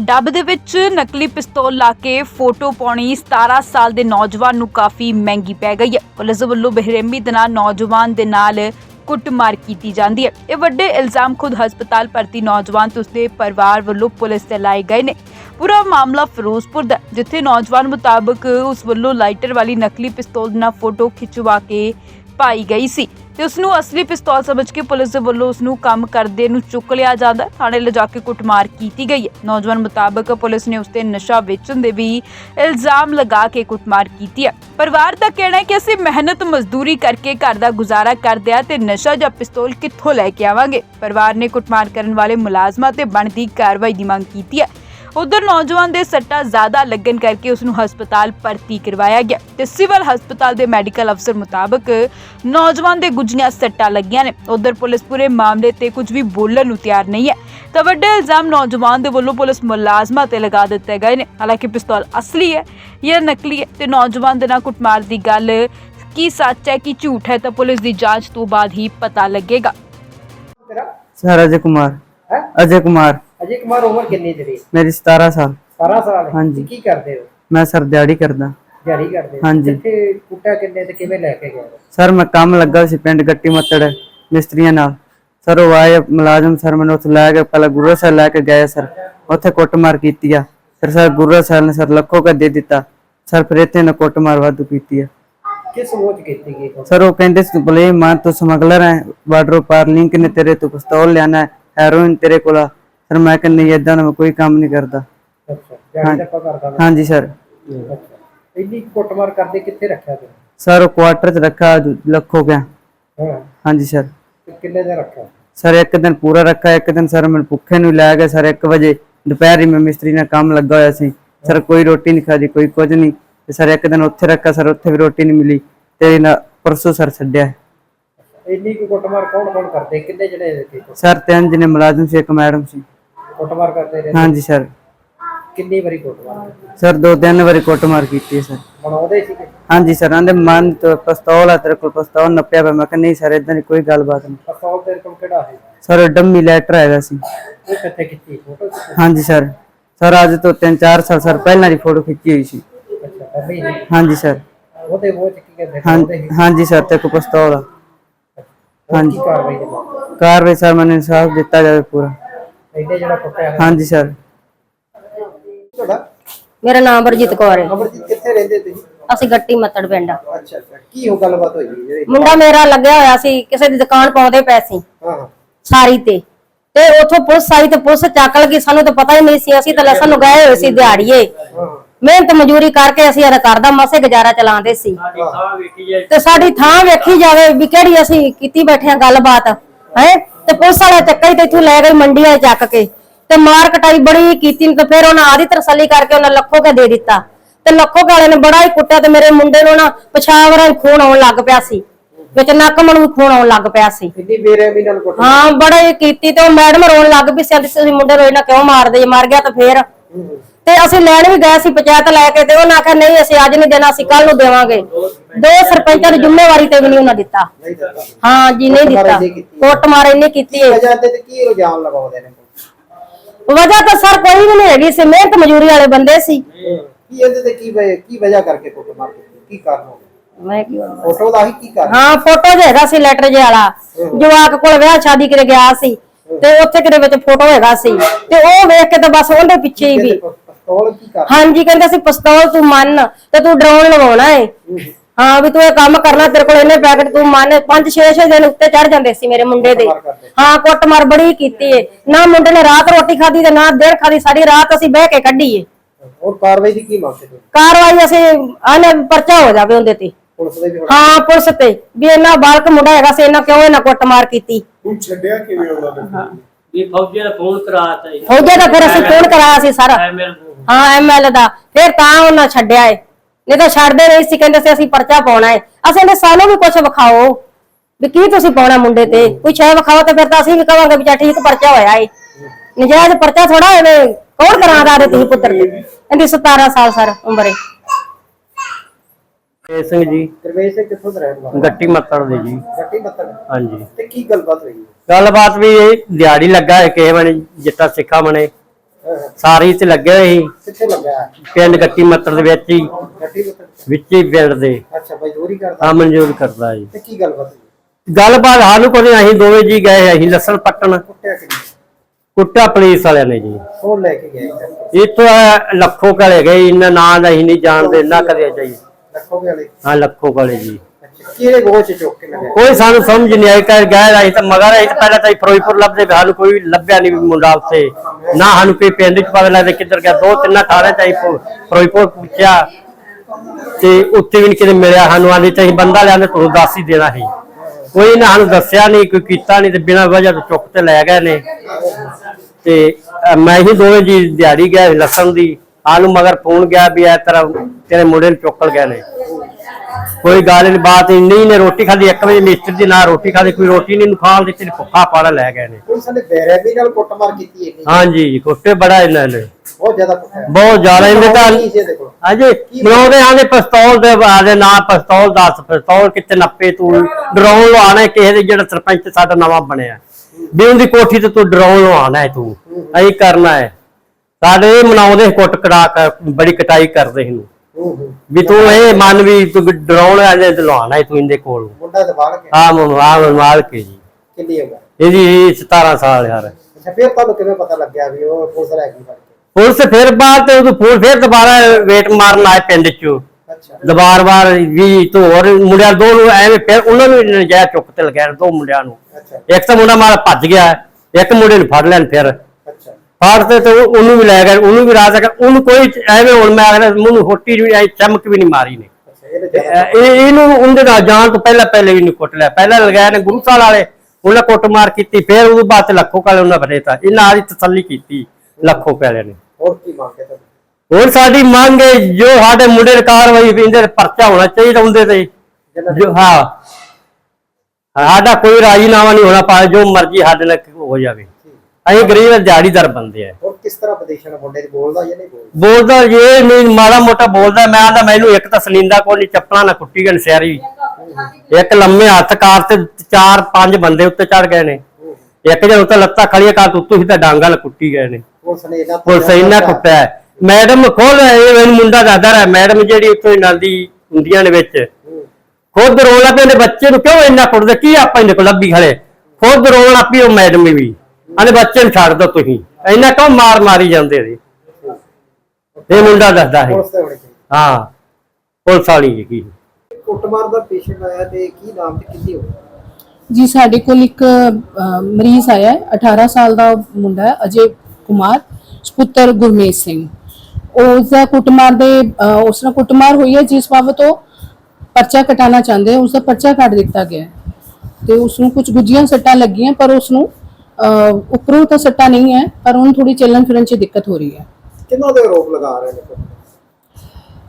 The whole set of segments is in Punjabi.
ਡੱਬ ਦੇ ਵਿੱਚ ਨਕਲੀ ਪਿਸਤੌਲ ਲਾ ਕੇ ਫੋਟੋ ਪਾਉਣੀ 17 ਸਾਲ ਦੇ ਨੌਜਵਾਨ ਨੂੰ ਕਾਫੀ ਮਹਿੰਗੀ ਪੈ ਗਈ ਹੈ। ਪੁਲਿਸ ਵੱਲੋਂ ਬੇਰਹਿਮੀ ਦੇ ਨਾਲ ਨੌਜਵਾਨ ਦੇ ਨਾਲ ਕੁੱਟਮਾਰ ਕੀਤੀ ਜਾਂਦੀ ਹੈ। ਇਹ ਵੱਡੇ ਇਲਜ਼ਾਮ ਖੁਦ ਹਸਪਤਾਲ ਭਰਤੀ ਨੌਜਵਾਨ ਤੇ ਉਸਦੇ ਪਰਿਵਾਰ ਵੱਲੋਂ ਪੁਲਿਸ ਤੇ ਲਾਏ ਗਏ ਨੇ। ਪੂਰਾ ਮਾਮਲਾ ਫਿਰੋਜ਼ਪੁਰ ਦਾ ਹੈ, ਜਿੱਥੇ ਨੌਜਵਾਨ ਮੁਤਾਬਕ ਉਸ ਵੱਲੋਂ ਲਾਈਟਰ ਵਾਲੀ ਨਕਲੀ ਪਿਸਤੌਲ ਨਾਲ ਫੋਟੋ ਖਿਚਵਾ ਕੇ ਪਾਈ ਗਈ ਸੀ ਤੇ ਉਸ ਨੂੰ ਅਸਲੀ ਪਿਸਤੌਲ ਸਮਝ ਕੇ ਪੁਲਿਸ ਦੇ ਵੱਲੋਂ ਉਸ ਨੂੰ ਕੰਮ ਕਰਦੇ ਨੂੰ ਚੁੱਕ ਲਿਆ ਜਾਂਦਾ ਥਾਣੇ ਲਿਜਾ ਕੇ ਕੁੱਟਮਾਰ ਕੀਤੀ ਗਈ ਹੈ। ਨੌਜਵਾਨ ਮੁਤਾਬਕ ਪੁਲਿਸ ਨੇ ਉਸ ਤੇ ਨਸ਼ਾ ਵੇਚਣ ਦੇ ਵੀ ਇਲਜ਼ਾਮ ਲਗਾ ਕੇ ਕੁੱਟਮਾਰ ਕੀਤੀ ਹੈ। ਪਰਿਵਾਰ ਦਾ ਕਹਿਣਾ ਹੈ ਕਿ ਅਸੀਂ ਮਿਹਨਤ, ਮਜ਼ਦੂਰੀ ਕਰਕੇ ਘਰ ਦਾ ਗੁਜ਼ਾਰਾ ਕਰਦੇ ਆ ਤੇ ਨਸ਼ਾ ਜਾਂ ਪਿਸਤੌਲ ਕਿੱਥੋਂ ਲੈ ਕੇ ਆਵਾਂਗੇ? ਪਰਿਵਾਰ ਨੇ ਕੁੱਟਮਾਰ ਕਰਨ ਵਾਲੇ ਮੁਲਾਜ਼ਮਾਂ ਤੇ ਬਣਦੀ ਕਾਰਵਾਈ ਦੀ ਮੰਗ ਕੀਤੀ ਹੈ। ਉਧਰ ਨੌਜਵਾਨ ਦੇ ਸੱਟਾਂ ਜ਼ਿਆਦਾ ਲੱਗਣ ਕਰਕੇ ਉਸ ਨੂੰ ਹਸਪਤਾਲ ਭਰਤੀ ਕਰਵਾਇਆ ਗਿਆ ਤੇ ਸਿਵਲ ਹਸਪਤਾਲ ਦੇ ਮੈਡੀਕਲ ਅਫਸਰ ਮੁਤਾਬਕ ਨੌਜਵਾਨ ਦੇ ਗੁੱਝੀਆਂ ਸੱਟਾਂ ਲੱਗੀਆਂ ਨੇ। ਉਧਰ ਪੁਲਿਸ ਪੂਰੇ ਮਾਮਲੇ ਤੇ ਕੁਝ ਵੀ ਬੋਲਣ ਨੂੰ ਤਿਆਰ ਨਹੀਂ ਹੈ। ਤਾਂ ਵੱਡੇ ਇਲਜ਼ਾਮ ਨੌਜਵਾਨ ਦੇ ਵੱਲੋਂ ਪੁਲਿਸ ਮੁਲਾਜ਼ਮਾਂ ਤੇ ਲਗਾ ਦਿੱਤੇ ਗਏ ਨੇ। ਹਾਲਾਂਕਿ ਪਿਸਤੌਲ ਅਸਲੀ ਹੈ ਜਾਂ ਨਕਲੀ ਹੈ ਤੇ ਨੌਜਵਾਨ ਦੇ ਨਾਲ ਕੁੱਟਮਾਰ ਦੀ ਗੱਲ ਕੀ ਸੱਚ ਹੈ ਕਿ ਝੂਠ ਹੈ ਤਾਂ ਪੁਲਿਸ ਦੀ ਜਾਂਚ ਤੋਂ ਬਾਅਦ ਹੀ ਪਤਾ ਲੱਗੇਗਾ। ਸਰ ਅਜੇ ਕੁਮਾਰ। ਹੈ? ਅਜੇ ਕੁਮਾਰ। ਅਜੇ ਕੁਮਾਰ ਉਮਰ ਕਿੰਨੀ ਤੇਰੀ? ਮੇਰੀ 17 ਸਾਲ। 17 ਸਾਲ ਹੈ। ਹਾਂਜੀ। ਕੀ ਕਰਦੇ ਹੋ? ਮੈਂ ਸਰ ਦਿਹਾੜੀ ਕਰਦਾ। ਦਿਹਾੜੀ ਕਰਦੇ ਹੋ? ਹਾਂਜੀ। ਕਿੱਥੇ ਕੁੱਟਾ ਕਿੰਨੇ ਤੇ ਕਿਵੇਂ ਲੈ ਕੇ ਗਏ? ਹੋ? ਸਰ ਮੈਂ ਕੰਮ ਲੱਗਾ ਸੀ ਪਿੰਡ ਗੱਟੀ ਮੱਤੜ ਮਿਸਤਰੀਆਂ ਨਾਲ। ਸਰ ਉਹ ਆਏ ਮੁਲਾਜ਼ਮ ਸਰ ਮੈਨੂੰ ਉੱਥੇ ਲੈ ਕੇ ਪਹਿਲਾਂ ਗੁਰੂ ਸਾਹਿਬ ਲੈ ਕੇ ਗਏ ਸਰ। ਉੱਥੇ ਕੁੱਟਮਾਰ ਕੀਤੀ ਆ। ਫਿਰ ਸਰ ਗੁਰੂ ਸਾਹਿਬ ਨੇ ਸਰ ਲੱਖੋ ਕਾ ਦੇ ਦਿੱਤਾ। ਸਰ ਫਿਰ ਇੱਥੇ ਨਾ ਕੁੱਟਮਾਰ ਵਾਧੂ ਕੀਤੀ ਆ। ਕਿਸ ਸੋਚ ਕੀਤੀ ਗਈ ਸਰ ਉਹ ਕਹਿੰਦੇ ਸੀ ਬਲੇ ਮਾਂ ਤੂੰ ਸਮਗਲਰ ਹੈ ਬਾਰਡਰ ਪਾਰ ਲਿੰਕ ਨੇ ਤੇਰੇ ਤੋਂ ਪਿਸਤੌਲ ਲਿਆਣਾ ਹੈਰੋਇਨ ਤੇਰੇ ਕੋਲ ਆ। ਸਰ ਮੈਂ ਕਹਿੰਦਾ ਨਹੀਂ ਏਦਾਂ ਦਾ ਮੈਂ ਕੋਈ ਕੰਮ ਨਹੀਂ ਕਰਦਾ। ਅੱਛਾ ਦਿਹਾੜੀ ਦਾ ਆਪਾਂ ਕਰਦਾ ਵਾ। ਹਾਂਜੀ ਸਰ। ਅੱਛਾ। ਇੰਨੀ ਕੁੱਟਮਾਰ ਕਰਦੇ ਕਿੱਥੇ ਰੱਖਿਆ ਤੂੰ ਸਰ ਉਹ ਕੁਆਟਰ ਚ ਰੱਖਾ ਲੱਖੋ ਗਿਆ ਹਾਂ। ਹਾਂਜੀ ਸਰ। ਤੇ ਕਿੰਨੇ ਦਾ ਰੱਖਿਆ? ਸਰ ਇੱਕ ਦਿਨ ਪੂਰਾ ਰੱਖਾ ਇੱਕ ਦਿਨ ਸਰ ਮੈਨੂੰ ਭੁੱਖੇ ਨੂੰ ਲੈ ਗਏ ਸਰ 1 ਵਜੇ। ਦੁਪਹਿਰ ਹੀ ਮੈਂ ਮਿਸਤਰੀ ਨਾਲ ਕੰਮ ਲੱਗਾ ਹੋਇਆ ਸੀ। ਸਰ ਕੋਈ ਰੋਟੀ ਨਹੀਂ ਖਾਦੀ ਕੋਈ ਕੁਝ ਨਹੀਂ। ਤੇ ਸਰ ਇੱਕ ਦਿਨ ਉੱਥੇ ਰੱਖਾ ਸਰ ਉੱਥੇ ਵੀ ਰੋਟੀ ਨਹੀਂ ਮਿਲੀ। ਤੇ ਨਾ ਪਰਸੋਂ ਸਰ ਛੱਡਿਆ। ਇੰਨੀ ਕੁ ਕੁੱਟਮਾਰ ਕੌਣ ਕੌਣ ਕਰਦੇ? ਕਿੰਨੇ ਜਣੇ ਸਰ ਤਿੰਨ ਜਿਹਨੇ ਮੁਲਾਜ਼ਮ ਸੀ ਇੱਕ ਮੈਡਮ ਸੀ। ਕੁੱਟਮਾਰ ਕਰਦੇ ਰਹੇ? ਹਾਂਜੀ ਸਰ। ਕਿੰਨੀ ਵਾਰੀ ਕੁੱਟਮਾਰ? ਸਰ ਦੋ ਤਿੰਨ ਵਾਰੀ ਕੁੱਟਮਾਰ ਕੀਤੀ ਹੈ ਸਰ। ਬਣਾਉਂਦੇ ਸੀਗੇ ਹਾਂਜੀ ਸਰ ਆਂਦੇ ਮਨ ਤੋਂ ਪਿਸਤੌਲ ਆ ਤੇਰੇ ਕੋਲ ਪਿਸਤੌਲ ਨੱਪਿਆ ਪਿਆ। ਮੈਂ ਕਿਹਾ ਨਹੀਂ ਸਰ ਇਦਾਂ ਦੀ ਕੋਈ ਗੱਲਬਾਤ ਨਹੀਂ। ਅਸੌਲ ਤੇਰੇ ਕੋਲ ਕਿਹੜਾ ਹੈ? ਸਰ ਡੰਮੀ ਲੈਟਰ ਹੈਗਾ ਸੀ। ਉਹ ਕਿੱਥੇ ਕੀਤੀ ਫੋਟੋ? ਹਾਂਜੀ ਸਰ। ਸਰ ਅੱਜ ਤੋਂ 3-4 ਸਾਲ ਸਰ ਪਹਿਲਾਂ ਦੀ ਫੋਟੋ ਖਿੱਚੀ ਹੋਈ ਸੀ। ਅੱਛਾ ਹਾਂਜੀ ਸਰ। ਉਹਦੇ ਮੂੰਹ ਚ ਕੀ ਕਹਿੰਦੇ? ਹਾਂਜੀ ਸਰ ਤੇ ਕੋ ਪਿਸਤੌਲ ਆ। ਹਾਂਜੀ। ਕਾਰਵਾਈ ਕਾਰਵਾਈ ਸਰ ਮੈਨੂੰ ਇਨਸਾਫ ਦਿੱਤਾ ਜਾਵੇ ਪੂਰਾ। ਜਿਹੜਾ ਹਾਂਜੀ ਸਰ। ਤੁਹਾਡਾ? ਮੇਰਾ ਨਾਮ ਬਰਜੀਤ ਕੌਰ ਹੈ। ਅਮਰਜੀਤ ਕਿੱਥੇ ਰਹਿੰਦੇ ਤੁਸੀਂ? ਅਸੀਂ ਗੱਟੀ ਮੱਤੜ ਪਿੰਡ ਆ। ਅੱਛਾ ਅੱਛਾ। ਕੀ ਹੋ ਗੱਲਬਾਤ ਹੋਈ ਜਿਹੜੀ ਮੁੰਡਾ ਮੇਰਾ ਲੱਗਿਆ ਹੋਇਆ ਸੀ ਕਿਸੇ ਦੀ ਦੁਕਾਨ ਪਾਉਂਦੇ ਪਏ ਸੀ। ਹਾਂ ਹਾਂ। ਸਾਰੀ ਤੇ। ਤੇ ਉਥੋਂ ਪੁਲਿਸ ਆਈ ਤੇ ਪੁਲਿਸ ਚੱਕ ਲਗੀ ਸਾਨੂੰ ਤਾਂ ਪਤਾ ਹੀ ਨਹੀਂ ਸੀ ਅਸੀਂ ਤਾਂ ਲਸਣ ਨੂੰ ਗਏ ਹੋਏ ਸੀ ਦਿਹਾੜੀਏ। ਹਾਂ। ਮਿਹਨਤ ਮਜ਼ਦੂਰੀ ਕਰਕੇ ਅਸੀਂ ਇਹਦਾ ਘਰ ਦਾ ਮਸੇ ਗੁਜ਼ਾਰਾ ਚਲਾਉਂਦੇ ਸੀ। ਤੇ ਸਾਡੀ ਥਾਂ ਵੇਖੀ ਜਾਵੇ ਵੀ ਕਿਹੜੀ ਅਸੀਂ ਕੀਤੀ ਬੈਠੇ ਆ ਗੱਲਬਾਤ ਹੈ? ਤੇ ਪੁਲਿਸ ਵਾਲਾ ਚੱਕਾ ਹੀ ਤੇ ਇੱਥੋਂ ਲੈ ਗਏ ਮੰਡੀ ਵਾਲੇ ਚੱਕ ਕੇ। ਤੇ ਮਾਰ ਕਟਾਈ ਬੜੀ ਕੀਤੀ ਤੇ ਫਿਰ ਉਹਨਾਂ ਆਦੀ ਤਸੱਲੀ ਕਰਕੇ ਉਹਨਾਂ ਲੱਖੋ ਕੇ ਦੇ ਦਿੱਤਾ। ਤੇ ਲੱਖੋ ਵਾਲੇ ਨੇ ਬੜਾ ਹੀ ਕੁੱਟਿਆ ਤੇ ਮੇਰੇ ਮੁੰਡੇ ਨੂੰ ਨਾ ਪਛਾਵਰਾਂ ਹੀ ਖੂਨ ਆਉਣ ਲੱਗ ਪਿਆ ਸੀ। ਵਿੱਚ ਨੱਕ ਮਣ ਵੀ ਖੂਨ ਆਉਣ ਲੱਗ ਪਿਆ ਸੀ। ਇੰਨੀ ਬੇਰਹਿਮੀ ਨਾਲ ਕੁੱਟ ਹਾਂ ਬੜਾ ਹੀ ਕੀਤੀ ਤੇ ਉਹ ਮੈਡਮ ਰੋਣ ਲੱਗ ਪਈ ਸੀ ਤੁਸੀਂ ਮੁੰਡੇ ਨੂੰ ਇਹਨਾਂ ਕਿਉਂ ਮਾਰਦੇ ਜੇ ਮਰ ਗਿਆ ਤਾਂ ਫੇਰ। ਤੇ ਅਸੀਂ ਲੈਣ ਵੀ ਗਏ ਸੀ ਪੰਚਾਇਤ ਲੈ ਕੇ ਤੇ ਉਹਨਾਂ ਆਖਿਆ ਨਹੀਂ ਅਸੀਂ ਅੱਜ ਨਹੀਂ ਦੇਣਾ ਅਸੀਂ ਕੱਲ ਨੂੰ ਦੇਵਾਂਗੇ। ਦੋ ਸਰਪੰਚਾਂ ਦੀ ਜ਼ਿੰਮੇਵਾਰੀ ਤੇ ਵੀ ਨਹੀਂ ਉਹਨਾਂ ਦਿੱਤਾ। ਨਹੀਂ ਦਿੱਤਾ। ਹਾਂ ਜੀ ਨਹੀਂ ਕੁੱਟਮਾਰ ਦਿੱਤਾ। ਇੰਨੀ ਕੀਤੀ। ਕੁੱਟ ਮਾਰ ਇੰਨੀ ਕੀਤੀ ਹੈ ਵਜ੍ਹਾ ਤੇ ਤੇ ਕੀ ਇਲਜ਼ਾਮ ਲਗਾਉਂਦੇ ਨੇ? ਵਜ੍ਹਾ ਤਾਂ ਸਰ ਕੋਈ ਵੀ ਨਹੀਂ ਹੈਗੀ ਸੀ ਮਿਹਨਤ ਮਜ਼ਦੂਰੀ ਵਾਲੇ ਬੰਦੇ ਸੀ। ਕੀ ਇਹਦੇ ਤੇ ਕੀ ਵਜ੍ਹਾ ਕੀ ਵਜ੍ਹਾ ਕਰਕੇ ਕੁੱਟਮਾਰ ਕੀਤੀ? ਕੀ ਕਾਰਨ ਹੋ ਗਿਆ? ਮੈਂ ਕੀ ਬੋਲਾਂ। ਫੋਟੋ ਦਾ ਹੀ ਕੀ ਕਾਰਨ? ਹਾਂ ਫੋਟੋ ਜੇ ਹੈਗਾ ਸੀ ਲੈਟਰ ਜੇ ਵਾਲਾ। ਜਵਾਕ ਕੋਲ ਵਿਆਹ ਸ਼ਾਦੀ ਕਰੇ ਗਿਆ ਸੀ। ਤੇ ਉੱਥੇ ਕਿਤੇ ਵਿੱਚ ਫੋਟੋ ਹੈਗਾ ਸੀ। ਤੇ ਉਹ ਵੇਖ ਕੇ ਤਾਂ ਬਸ ਉਹਦੇ ਪਿੱਛੇ ਹੀ ਵੀ। ਪਿਸਤੌਲ ਕੀ ਕਾਰਨ ਹਾਂਜੀ ਕਹਿੰਦੇ ਸੀ ਪਿਸਤੌਲ ਤੂੰ ਮੰਨ ਤੇ ਤੂੰ ਡਰਾਉਣ ਲਵਾਉਣਾ ਏ। ਹਾਂ ਵੀ ਤੂੰ ਇਹ ਕੰਮ ਕਰਨਾ ਤੇਰੇ ਕੋਲ ਇੰਨੇ ਪੈਕਟ ਤੂੰ ਮੰਨ 5-6 ਦਿਨ ਉੱਤੇ ਚੜ ਜਾਂਦੇ ਸੀ ਮੇਰੇ ਮੁੰਡੇ ਦੇ। ਹਾਂ ਕੁੱਟਮਾਰ ਬੜੀ ਕੀਤੀ ਏ। ਨਾ ਮੁੰਡੇ ਨੇ ਰਾਤ ਰੋਟੀ ਖਾਧੀ ਤੇ ਨਾ ਦਿਨ ਖਾਧੀ ਸਾਰੀ ਰਾਤ ਅਸੀਂ ਬਹਿ ਕੇ ਕੱਢੀ ਏ। ਹੋਰ ਕਾਰਵਾਈ ਦੀ ਕੀ ਮੰਗ ਹੈ? ਕਾਰਵਾਈ ਅਸੀਂ ਆਨੇ ਪਰਚਾ ਹੋ ਜਾਵੇ ਉਹਦੇ ਤੇ। ਪੁਲਿਸ ਦੇ ਵੀ ਹੁਣ ਹਾਂ ਪੁਲਿਸ ਤੇ। ਵੀ ਇਹਨਾਂ ਬਾਲਕ ਮੁੰਡਾ ਹੈਗਾ ਸੀ ਇਹਨਾਂ ਕਿਉਂ ਇਹਨਾਂ ਕੁੱਟਮਾਰ ਕੀਤੀ? ਹੁਣ ਛੱਡਿਆ ਕਿਵੇਂ ਉਹਨਾਂ ਨੇ ਵੀ ਫੌਜੀ ਦਾ ਫੋਨ ਕਰਾਤਾ ਫੌਜੇ ਦਾ ਫਿਰ ਅਸੀਂ ਫੋਨ ਕਰਾਇਆ ਸੀ ਸਾਰਾ। ਹਾਂ ਐਮਐਲ ਦਾ। ਫਿਰ ਤਾਂ ਉਹਨਾਂ ਛੱਡਿਆ ਏ। ਨਹੀਂ ਤਾਂ ਛੱਡਦੇ ਨਹੀਂ ਸੀ ਕਹਿੰਦੇ ਸੀ ਅਸੀਂ ਪਰਚਾ ਪਾਉਣਾ ਏ। ਅਸੀਂ ਨੇ ਸਾਨੂੰ ਵੀ ਕੁਝ ਵਿਖਾਓ। ਵੀ ਕੀ ਤੁਸੀਂ ਪਾਉਣਾ ਮੁੰਡੇ ਤੇ? ਕੋਈ ਸ਼ੈ ਵਿਖਾਓ ਤੇ ਫਿਰ ਤਾਂ ਅਸੀਂ ਵੀ ਕਵਾਂਗੇ ਵੀ ਚਾ ਠੀਕ ਪਰਚਾ ਹੋਇਆ ਏ। ਨਜਾਇਜ਼ ਪਰਚਾ ਥੋੜਾ ਐਵੇਂ ਕੌਣ ਕਰਾਂਦਾ ਦੇ ਤੁਸੀਂ ਪੁੱਤਰ ਤੇ? ਇਹਦੀ 17 ਸਾਲ ਸਰ ਉਮਰ ਏ। ਤੇ ਸਿੰਘ ਜੀ। ਦਰਵੇਸ਼ ਸਿੰਘ ਕਿੱਥੋਂ ਦਾ ਰਹਿਣ ਵਾਲਾ? ਗੱਟੀ ਮੱਤੜ ਦੇ ਜੀ। ਗੱਟੀ ਮੱਤੜ ਹਾਂਜੀ। ਤੇ ਕੀ ਗੱਲਬਾਤ ਹੋਈ? ਗੱਲਬਾਤ ਵੀ ਇਹ ਦਿਹਾੜੀ ਲੱਗਾ ਹੈ ਕਿਸੇ ਬਣੇ ਜਿੱਤਾ ਸਿੱਖਾ ਬਣੇ। ਸਾਰੇ ਚ ਲੱਗੇ ਹੋਏ ਸੀ ਕਿੱਥੇ ਲੱਗਾ? ਪਿੰਡ ਗੱਟੀ ਮੱਤਰ ਦੇ ਵਿੱਚ ਹੀ। ਵਿੱਚ? ਹੀ ਪਿੰਡ ਦੇ। ਅੱਛਾ ਮਜ਼ਦੂਰੀ ਕਰਦਾ? ਆ ਮਨਜ਼ੂਰ ਕਰਦਾ ਜੀ। ਤੇ ਕੀ ਗੱਲ ਬਤੀ ਗੱਲਬਾਤ ਸਾਨੂੰ ਕੋਈ ਅਸੀਂ ਦੋਵੇਂ ਜੀ ਗਏ ਅਸੀਂ ਲਸਣ ਪੱਟਣ। ਕੁੱਟਿਆ ਕੁੱਟਾ ਪੁਲਿਸ ਵਾਲਿਆਂ ਨੇ ਜੀ। ਕੌਣ ਲੈ ਕੇ ਇੱਧਰ? ਇੱਥੋਂ ਲੱਖੋ ਕਲੇ ਗਏ ਇਹਨਾਂ ਨਾਂ ਦਾ ਅਸੀਂ ਨਹੀਂ ਜਾਣਦੇ ਨਾ ਕਦੇ ਜਾਈ। ਹਾਂ ਲੱਖੋ ਕਲੇ ਜੀ। ਕਿਹੜੇ ਗੋਹ ਚ ਚੁੱਕ ਕੇ ਲਗਾਇਆ ਕੋਈ ਸਾਨੂੰ ਸਮਝ ਨਹੀਂ ਆਈ ਕਿ ਗਏ ਅਸੀਂ ਤਾਂ ਮਗਰ ਅਸੀਂ ਤਾਂ ਪਹਿਲਾਂ ਤਾਂ ਫਿਰੋਜ਼ਪੁਰ ਲੱਭਦੇ ਵੀ, ਸਾਨੂੰ ਕੋਈ ਲੱਭਿਆ ਨਹੀਂ ਮੁੰਡਾ ਉੱਥੇ। ਨਾ ਸਾਨੂੰ ਕੋਈ ਪਿੰਡ ਚ ਪਤਾ ਲੱਗਦਾ ਕਿੱਧਰ ਗਿਆ। ਦੋ ਤਿੰਨ ਥਾਣੇ ਚ ਫਿਰੋਜ਼ਪੁਰ ਪੁੱਛਿਆ ਤੇ ਉੱਥੇ ਵੀ ਨਹੀਂ ਕਿਤੇ ਮਿਲਿਆ ਸਾਨੂੰ ਆਂਦੇ ਤੇ ਬੰਦਾ ਲਿਆਂਦੇ, ਤੁਹਾਨੂੰ ਦੱਸ ਹੀ ਦੇਣਾ ਸੀ। ਕੋਈ ਨਾ ਸਾਨੂੰ ਦੱਸਿਆ ਨਹੀਂ, ਕੋਈ ਕੀਤਾ ਨਹੀਂ ਤੇ ਬਿਨਾਂ ਵਜ੍ਹਾ ਤੋਂ ਚੁੱਕ ਤੇ ਲੈ ਗਏ ਨੇ। ਤੇ ਮੈਂ ਹੀ ਦੋਵੇਂ ਜੀ ਦਿਹਾੜੀ ਗਿਆ ਲਸਣ ਦੀ। ਆਨੂੰ ਮਗਰ ਫੋਨ ਗਿਆ ਵੀ ਇਹ ਤਰ੍ਹਾਂ ਤੇਰੇ ਮੁੰਡੇ ਨੂੰ ਚੁੱਕਲ ਗਏ ਨੇ। ਕੋਈ ਗੱਲ ਨਹੀਂ ਬਾਤ ਇੰਨੀ ਨੇ ਰੋਟੀ ਖਾਦੀ 1 ਵਜੇ ਮਿਸਤਰੀ ਦੀ ਨਾ ਰੋਟੀ ਖਾਦੀ ਕੋਈ ਰੋਟੀ ਨਹੀਂ ਖਾਣ ਦਿੱਤੀ ਨੀ, ਭੁੱਖਾ ਪਾੜਾ ਲੈ ਗਏ ਨੇ। ਪੁਲਿਸ ਨੇ ਬੇਰਹਿਮੀ ਨਾਲ ਕੁੱਟਮਾਰ ਕੀਤੀ ਹੈ ਹਾਂਜੀ ਕੁੱਟੇ ਬੜਾ ਇਹਨਾਂ ਨੇ। ਬਹੁਤ ਜ਼ਿਆਦਾ ਜ਼ਿਆਦਾ ਇਹਦੇ ਬਣਾਉਂਦੇ ਪਿਸਤੌਲ ਦੇ ਆਦੇ ਨਾ ਪਿਸਤੌਲ ਦੱਸ ਪਿਸਤੌਲ ਕਿੱਥੇ ਨੱਪੇ ਤੂੰ? ਡਰਾਉਣ ਲਵਾਣਾ ਕਿਸੇ ਦੇ ਜਿਹੜਾ ਸਰਪੰਚ ਸਾਡਾ ਨਵਾਂ ਬਣਿਆ। ਵੀ ਉਹਦੀ ਕੋਠੀ ਤੇ ਤੂੰ ਡਰਾਉਣ ਲਵਾਣਾ ਹੈ ਤੂੰ ਐਂ ਕਰਨਾ ਹੈ ਸਾਡੇ ਇਹ ਮਨਾਉਂਦੇ ਕੁੱਟ ਕੜਾ ਬੜੀ ਕਟਾਈ ਕਰਦੇ ਇਹਨੂੰ। ਵੀ ਤੂੰ ਇਹ ਮੰਨ ਵੀ ਤੂੰ ਡਰਾਉਣ ਆਲੇ ਤੇ ਲਵਾਣਾ ਤੂੰ ਇਹਦੇ ਕੋਲ। ਮੁੰਡਾ ਤੇ ਬਾਹਰ ਗਿਆ ਆ ਮਮਾਲ ਮਾਲ ਕੇ ਜੀ। ਕਿੰਨੀ ਉਮਰ? ਇਹਦੀ 17 ਸਾਲ ਯਾਰ। ਅੱਛਾ ਫਿਰ ਤੁਹਾਨੂੰ ਕਿਵੇਂ ਪਤਾ ਲੱਗਿਆ ਵੀ ਉਹ ਪੁਲਿਸ ਲੈ ਗਈ ਕੇ ਪੁਲਿਸ ਫਿਰ ਬਾਅਦ ਤੇ ਉਹਨੂੰ ਫੋਨ ਫਿਰ ਦੁਬਾਰਾ ਵੇਟ ਮਾਰਨ ਆਏ ਪਿੰਡ ਚੋਂ। ਅੱਛਾ। ਦੁਬਾਰ ਵਾਰ ਵੀ ਤੋਂ ਹੋਰ ਮੁੰਡਿਆਂ ਦੋ ਨੂੰ ਐਵੇਂ ਫਿਰ ਉਹਨਾਂ ਨੂੰ ਨਜਾਇਜ਼ ਚੁੱਕ ਤੇ ਲਗਾਇਆ ਦੋ ਮੁੰਡਿਆਂ ਨੂੰ। ਅੱਛਾ। ਇੱਕ ਤਾਂ ਮੁੰਡਾ ਮਾਰ ਭੱਜ ਗਿਆ ਇੱਕ ਮੁੰਡੇ ਨੂੰ ਫੜ ਲੈਣ ਫਿਰ। ਫੜ ਤੇ ਤੇ ਉਹ- ਉਹਨੂੰ ਵੀ ਲੈ ਗਏ ਉਹਨੂੰ ਵੀ ਰਾਜ ਕਰ ਉਹਨੂੰ ਕੋਈ ਐਵੇਂ ਹੁਣ ਮੈਂ ਅਗਲੇ ਮੂੰਹ ਨੂੰ ਹੋਟੀ ਵੀ ਐ ਚਮਕ ਵੀ ਨਹੀਂ ਮਾਰੀ ਨੇ। ਇਹ ਇਹਨੂੰ ਉਹਦੇ ਨਾਲ ਜਾਣ ਤੋਂ ਪਹਿਲਾਂ ਪਹਿਲੇ ਵੀ ਨਹੀਂ ਕੁੱਟ ਲਿਆ। ਪਹਿਲਾਂ ਲਗਾਇਆ ਨੇ ਗੁਰੂ ਸਾਹਿਬ ਵਾਲੇ ਉਹਨਾਂ ਕੁੱਟ ਮਾਰ ਕੀਤੀ ਫਿਰ ਉਹਦੇ ਬਾਅਦ ਤੇ ਲੱਖੋ ਕਾਲੇ ਉਹਨਾਂ ਬਰੇਤਾ ਇਹਨਾਂ ਆਦੀ ਤਸੱਲੀ ਕੀਤੀ ਲੱਖੋ ਕਾਲੇ ਨੇ। ਹੋਰ ਕੀ ਮੰਗੇ ਹੁਣ ਸਾਡੀ ਮੰਗ ਹੈ ਜੋ ਸਾਡੇ ਮੁੰਡੇ ਦੀ ਕਾਰਵਾਈ ਵੀ ਇਹਦੇ ਤੇ ਪਰਚਾ ਹੋਣਾ ਚਾਹੀਦਾ ਹੁੰਦੇ ਤੇ। ਜੋ ਹਾਂ। ਸਾਡਾ ਕੋਈ ਰਾਜੀਨਾਮਾ ਨਹੀਂ ਹੋਣਾ ਪਾ ਜੋ ਮਰਜ਼ੀ ਸਾਡੇ ਨਾਲ ਹੋ ਜਾਵੇ। ਅਸੀਂ ਗਰੀਬ ਦਿਹਾੜੀਦਾਰ ਬੰਦੇ ਆ। ਹੋਰ ਕਿਸ ਤਰ੍ਹਾਂ ਵਿਦੇਸ਼ਾਂ ਮੁੰਡੇ ਦੀ ਬੋਲਦਾ ਜਾਂ ਨਹੀਂ ਬੋਲਦਾ? ਬੋਲਦਾ ਜੇ ਨਹੀਂ ਮਾੜਾ ਮੋਟਾ ਬੋਲਦਾ। ਮੈਂ ਤਾਂ ਮੈਨੂੰ ਇੱਕ ਤਾਂ ਸਨੀਂਦਾ ਕੋਈ ਨਹੀਂ ਚੱਪਲਾਂ ਨਾ ਕੁੱਟੀ ਗਏ ਸਿਆਰੀ। ਇੱਕ ਲੰਮੇ ਹੱਥ ਕਾਰ ਤੇ ਚਾਰ ਪੰਜ ਬੰਦੇ ਉੱਤੇ ਚੜ ਗਏ ਨੇ। ਇੱਕ ਜਣ ਉੱਤੇ ਲੱਤਾਂ ਖੜੀਆਂ ਕਾਰ ਤੋਂ ਉੱਤੋਂ ਸਿੱਧਾ ਡਾਂਗਾ ਨਾਲ ਕੁੱਟੀ ਗਏ ਨੇ। ਪੁਲਿਸ ਨੇ ਇਹਨਾਂ ਪੁਲਿਸ ਇੰਨਾ ਕੁੱਟਿਆ ਹੈ। ਮੈਡਮ ਖੋਲ ਇਹ ਮੈਨੂੰ ਮੁੰਡਾ ਦੱਸਦਾ ਰਿਹਾ ਮੈਡਮ ਜਿਹੜੀ ਉੱਥੇ ਨਾਲ ਦੀ ਹੁੰਦੀਆਂ ਨੇ ਵਿੱਚ। ਹੂੰ। ਖੁਦ ਰੋਣ ਲੱਗ ਪੈਂਦੇ ਬੱਚੇ ਨੂੰ ਕਿਉਂ ਇੰਨਾ ਕੁੱਟਦੇ? ਕੀ ਆਪਾਂ ਇਹਦੇ ਕੋਲ ਲੱਭੀ ਖੜੇ? ਖੁਦ ਰੋਣ ਪਈ ਉਹ ਮੈਡਮ ਵੀ। ਆਲੇ ਬੱਚੇ ਨੂੰ ਛੱਡ ਦੋ ਤੁਸੀਂ। ਇੰਨਾ ਕਿਉਂ ਮਾਰ ਮਾਰੀ ਜਾਂਦੇ ਸੀ ਇਹ ਮੁੰਡਾ ਦੱਸਦਾ ਹੈ ਹਾਂ ਪੁਲਿਸ ਵਾਲੀ ਜੀ ਕੀ ਕੁੱਟਮਾਰ ਦਾ ਪੇਸ਼ੈਂਟ ਆਇਆ ਤੇ ਕੀ ਨਾਮ ਤੇ ਕਿੰਨੀ ਉਮਰ ਜੀ ਸਾਡੇ ਕੋਲ ਇੱਕ ਅ, ਮਰੀਜ਼ ਆਇਆ ਹੈ। 18 ਸਾਲ ਦਾ ਮੁੰਡਾ ਹੈ ਅਜੇ ਕੁਮਾਰ ਸੁਪੁੱਤਰ ਗੁਰਮੇਸ਼ ਸਿੰਘ। ਉਸ ਦਾ ਕੁੱਟਮਾਰ ਦੇ ਅ, ਉਸ ਨਾਲ ਕੁੱਟਮਾਰ ਹੋਈ ਹੈ ਜਿਸ ਬਾਬਤ ਉਹ ਪਰਚਾ ਕਟਾਣਾ ਚਾਹੁੰਦੇ ਹੈ ਉਸ ਦਾ ਪਰਚਾ ਕੱਟ ਦਿੱਤਾ ਗਿਆ ਹੈ। ਤੇ ਉਸ ਨੂੰ ਕੁਝ ਗੁੱਜੀਆਂ ਸੱਟਾਂ ਲੱਗੀਆਂ ਪਰ ਉਸ ਨੂੰ ਉੱਪਰੋਂ ਤਾਂ ਸੱਟਾਂ ਨਹੀਂ ਹੈ ਪਰ ਉਹਨੂੰ ਥੋੜੀ ਚੱਲਣ ਫਿਰਨ 'ਚ ਦਿੱਕਤ ਹੋ ਰਹੀ ਹੈ। ਕਿੰਨਾਂ ਦੇ ਆਰੋਪ ਲਗਾ ਰਹੇ ਨੇ?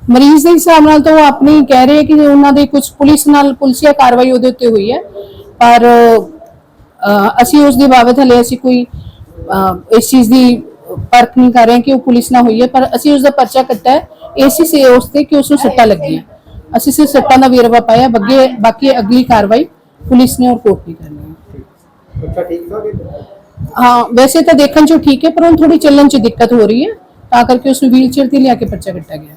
ਮਰੀਜ਼ ਦੇ ਹਿਸਾਬ ਨਾਲ ਤਾਂ ਉਹ ਆਪਣੀ ਕਹਿ ਰਹੇ ਕਿ ਉਹਨਾਂ ਦੇ ਕੁਝ ਪੁਲਿਸ ਨਾਲ ਪੁਲਿਸੀਆ ਕਾਰਵਾਈ ਉਹਦੇ ਉੱਤੇ ਹੋਈ ਹੈ ਪਰ ਅਸੀਂ ਉਸ ਦੇ ਬਾਬਤ ਹਲੇ ਅਸੀਂ ਕੋਈ ਇਸ ਚੀਜ਼ ਦੀ ਪਰਖ ਨਹੀਂ ਕਰ ਰਹੇ ਕਿ ਉਹ ਪੁਲਿਸ ਨਾਲ ਹੋਈ ਹੈ ਪਰ ਅਸੀਂ ਉਸ ਦਾ ਪਰਚਾ ਕੱਟਾ ਹੈ। ਏਸੀ ਸੇ ਉਸ ਤੇ ਕਿ ਉਸ ਨੂੰ ਸੱਟਾਂ ਲੱਗੀਆਂ। ਅਸੀਂ ਸਿਰਫ ਸੱਟਾਂ ਦਾ ਵੇਰਵਾ ਪਾਇਆ ਬੱਗੇ ਬਾਕੀ ਅਗਲੀ ਕਾਰਵਾਈ ਪੁਲਿਸ ਨੇ ਔਰ ਕੋਰਟ ਨੇ ਕਰਨੀ। ਬੱਚਾ ਠੀਕ ਠਾਕ ਹੈ ਹਾਂ, ਵੈਸੇ ਤਾਂ ਦੇਖਣ ਚ ਠੀਕ ਹੈ, ਪਰ ਉਹਨੂੰ ਥੋੜੀ ਚੱਲਣ ਚ ਦਿੱਕਤ ਹੋ ਰਹੀ ਹੈ, ਤਾਂ ਕਰਕੇ ਉਸ ਨੂੰ ਵੀਲਚੇਅਰ ਤੇ ਲਿਆ ਕੇ ਪਰਚਾ ਕੱਟਿਆ ਗਿਆ।